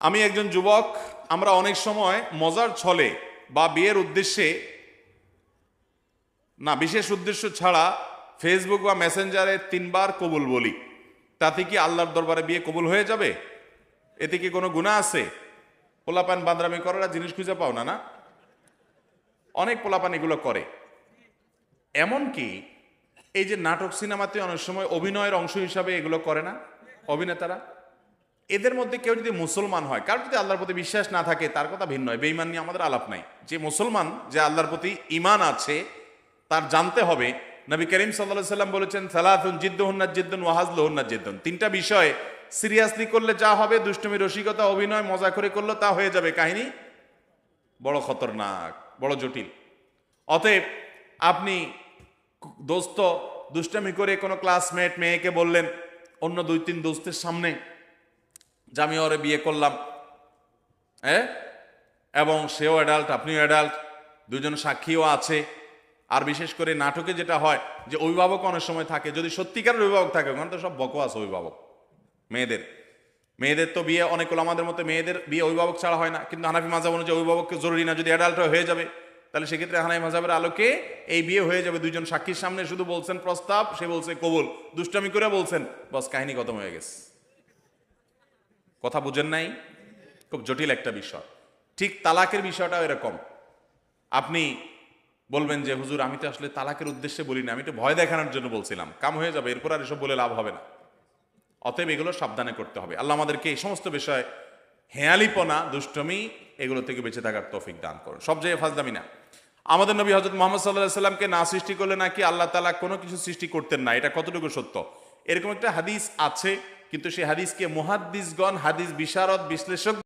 আমি একজন যুবক, আমরা অনেক সময় মজার ছলে বা বিয়ের উদ্দেশ্যে, না, বিশেষ উদ্দেশ্য ছাড়া ফেসবুক বা মেসেঞ্জারে তিনবার কবুল বলি। তাতে কি আল্লাহর দরবারে বিয়ে কবুল হয়ে যাবে? এতে কি কোনো গুণা আছে? পোলাপান বান্দরামি করার জিনিস খুঁজে পাও না না? অনেক পোলাপান এগুলো করে। এমনকি এই যে নাটক সিনেমাতে অনেক সময় অভিনয়ের অংশ হিসাবে এগুলো করে না? অভিনেতারা? এদের মধ্যে কেউ যদি মুসলমান হয় কার যদি আল্লাহর প্রতি বিশ্বাস না থাকে, তার কথা ভিন্ন হয়, বেঈমান নিয়ে আমাদের আলাপ নাই। যে মুসলমান, যে আল্লাহর প্রতি ইমান আছে, তার জানতে হবে। নবী করিম সাল্লাহ সাল্লাম বলেছেন সালাহুন জিদ্দুন্নার জিদ্দুন ওয়াহাজলুন্নার জিদ্দুন। তিনটা বিষয়, সিরিয়াসলি করলে যা হবে, দুষ্টমি, রসিকতা, অভিনয়, মজা করে করলে তা হয়ে যাবে। কাহিনী? বড় খতরনাক, বড় জটিল। অতএব, আপনি দোস্ত, দুষ্টামি করে কোনো ক্লাসমেট মেয়েকে বললেন, অন্য দুই তিন দোস্তের সামনে যে আমি ওরে বিয়ে করলাম হ্যাঁ এবং সেও অ্যাডাল্ট আপনিও অ্যাডাল্ট দুজন সাক্ষীও আছে। আর বিশেষ করে নাটকে যেটা হয়, যে অভিভাবক অনেক সময় থাকে, যদি সত্যিকারের অভিভাবক থাকে, ওখানে তো সব বকওয়াস অভিভাবক, মেয়েদের। মেয়েদের তো বিয়ে, অনেক আমাদের মতো মেয়েদের বিয়ে অভিভাবক ছাড়া হয় না, কিন্তু হানাফি মাঝাব অনুযায়ী অভিভাবককে জরুরি না, যদি অ্যাডাল্ট হয়ে যাবে, তাহলে সেক্ষেত্রে হানাই মাঝাবের আলোকে এই বিয়ে হয়ে যাবে। দুজন সাক্ষীর সামনে শুধু বলছেন প্রস্তাব, সে বলছে কবুল, দুষ্টামি করে বলছেন, বস কাহিনী খতম হয়ে গেছে। কথা বুঝেন নাই? খুব জটিল একটা বিষয়। ঠিক তালাকের বিষয়টাও এরকম। আপনি বলবেন যে, হুজুর, আমি তো আসলে তালাকের উদ্দেশ্যে বলি না, আমি তো ভয় দেখানোর জন্য বলছিলাম। কাম হয়ে যাবে, এরপর আর এসব বলে লাভ হবে না। অতএব এগুলো সাবধানে করতে হবে। আল্লাহ আমাদেরকে এই সমস্ত বিষয় হেয়ালিপনা, দুষ্টমি, এগুলো থেকে বেঁচে থাকার তৌফিক দান করুন। সব জায়গায় ফাজদামি না। আমাদের নবী হজরত মোহাম্মদ সাল্লাহ সাল্লামকে না সৃষ্টি করলে নাকি আল্লাহ তালা কোনো কিছু সৃষ্টি করতেন না। এটা কতটুকু সত্য? এরকম একটা হাদিস আছে। কিন্তু সেই হাদিসকে মুহাদ্দিসগণ হাদিস বিশারদ বিশ্লেষক